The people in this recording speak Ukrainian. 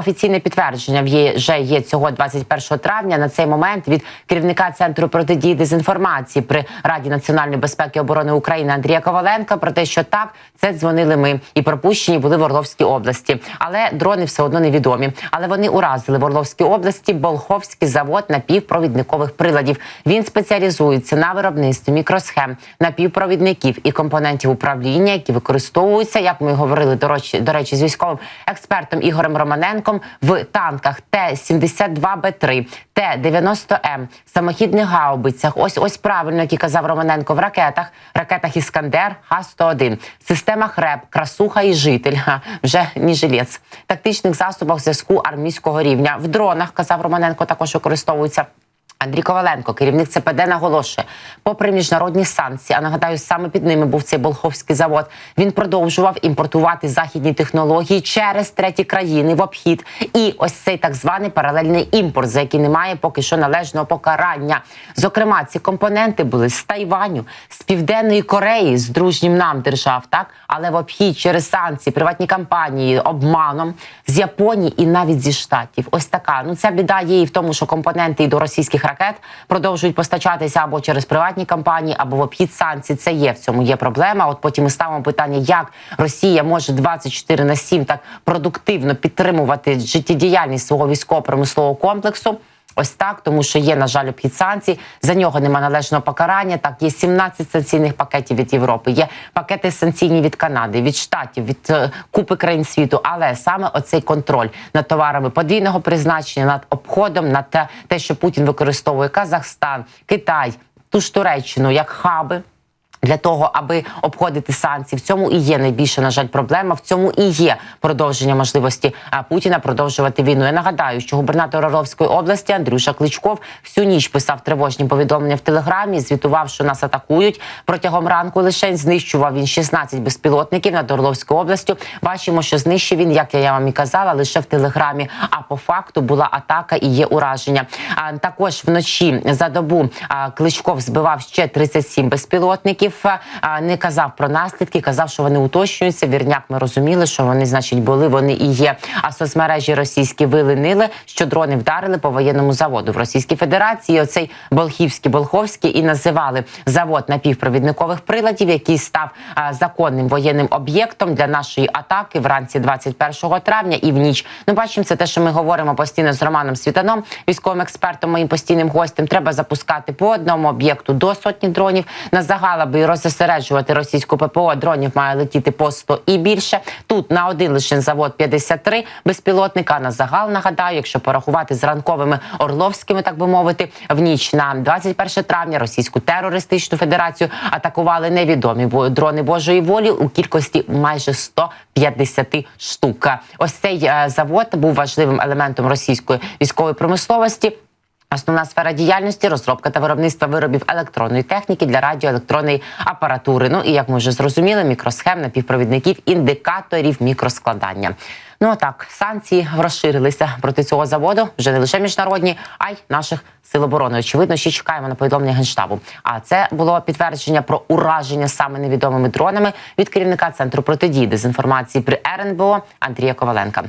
офіційне підтвердження вже є цього 21 травня. На цей момент від керівника центру протидії дезінформації при Раді національної безпеки і оборони України Андрія Коваленка про те, що так це дзвонили ми і пропущені були в Орловській області. Але дрони все одно невідомі. Але вони уразили в Орловській області Болховський завод напівпровідникових приладів. Він спеціалізується на виробництві мікросхем, напівпровідників і компонентів управління, які використовуються, як ми говорили до речі, до речі, з військовим експертом Ігорем Романенком в танках Т-72Б3, Т-90М, самохідних гаубицях. Ось ось правильно, як і казав Романенко, в ракетах, ракетах Іскандер, Х-101, системах РЕП, красуха і житель, вже ні жилець, тактичних засобах зв'язку армійського рівня. В дронах казав Романенко, також використовуються. Андрій Коваленко, керівник ЦПД, наголошує, попри міжнародні санкції, а нагадаю, саме під ними був цей Болховський завод. Він продовжував імпортувати західні технології через треті країни в обхід. І ось цей так званий паралельний імпорт, за який немає поки що належного покарання. Зокрема, ці компоненти були з Тайваню, з Південної Кореї, з дружнім нам держав, так але в обхід через санкції, приватні компанії, обманом з Японії і навіть зі штатів. Ось така. Ну ця біда є і в тому, що компоненти і до російських ракет продовжують постачатися або через приватні компанії, або в обхід санкцій. Це є в цьому є проблема. От потім ми ставимо питання, як Росія може 24 на 7 так продуктивно підтримувати життєдіяльність свого військово-промислового комплексу. Ось так, тому що є, на жаль, обхід санкцій. За нього нема належного покарання. Так, є 17 санкційних пакетів від Європи, є пакети санкційні від Канади, від штатів, від е, купи країн світу. Але саме оцей контроль над товарами подвійного призначення, над обходом, над те, що Путін використовує Казахстан, Китай, ту ж Туреччину як хаби. Для того аби обходити санкції, в цьому і є найбільша на жаль проблема. В цьому і є продовження можливості Путіна продовжувати війну. Я нагадаю, що губернатор Орловської області Андрюша Кличков всю ніч писав тривожні повідомлення в телеграмі. Звітував, що нас атакують протягом ранку. Лише знищував він 16 безпілотників над Орловською областю. Бачимо, що знищив він, як я вам і казала, лише в телеграмі. А по факту була атака і є ураження. А також вночі за добу Кличков збивав ще 37 безпілотників. А, не казав про наслідки, казав, що вони уточнюються. Вірняк, ми розуміли, що вони, значить, були, вони і є. А соцмережі російські вилинили, що дрони вдарили по воєнному заводу в Російській Федерації. Оцей Болхівський Болховський і називали завод напівпровідникових приладів, який став законним воєнним об'єктом для нашої атаки вранці 21 травня і в ніч. Ну, бачимо, це те, що ми говоримо постійно з Романом Світаном, військовим експертом, моїм постійним гостем. Треба запускати по одному об'єкту до сотні дронів на загал, аби розсереджувати російську ППО. Дронів має летіти по 100 і більше. Тут на один лише завод 53 безпілотника. На загал нагадаю, якщо порахувати з ранковими орловськими, так би мовити, в ніч на 21 травня російську терористичну федерацію атакували невідомі дрони Божої волі у кількості майже 150 штук. Ось цей е, завод був важливим елементом російської військової промисловості. Основна сфера діяльності розробка та виробництва виробів електронної техніки для радіоелектронної апаратури. Ну і як ми вже зрозуміли, мікросхем напівпровідників, індикаторів мікроскладання. Ну а так, санкції розширилися проти цього заводу вже не лише міжнародні, а й наших сил оборони. Очевидно, ще чекаємо на повідомлення генштабу. А це було підтвердження про ураження саме невідомими дронами від керівника центру протидії дезінформації при РНБО Андрія Коваленка.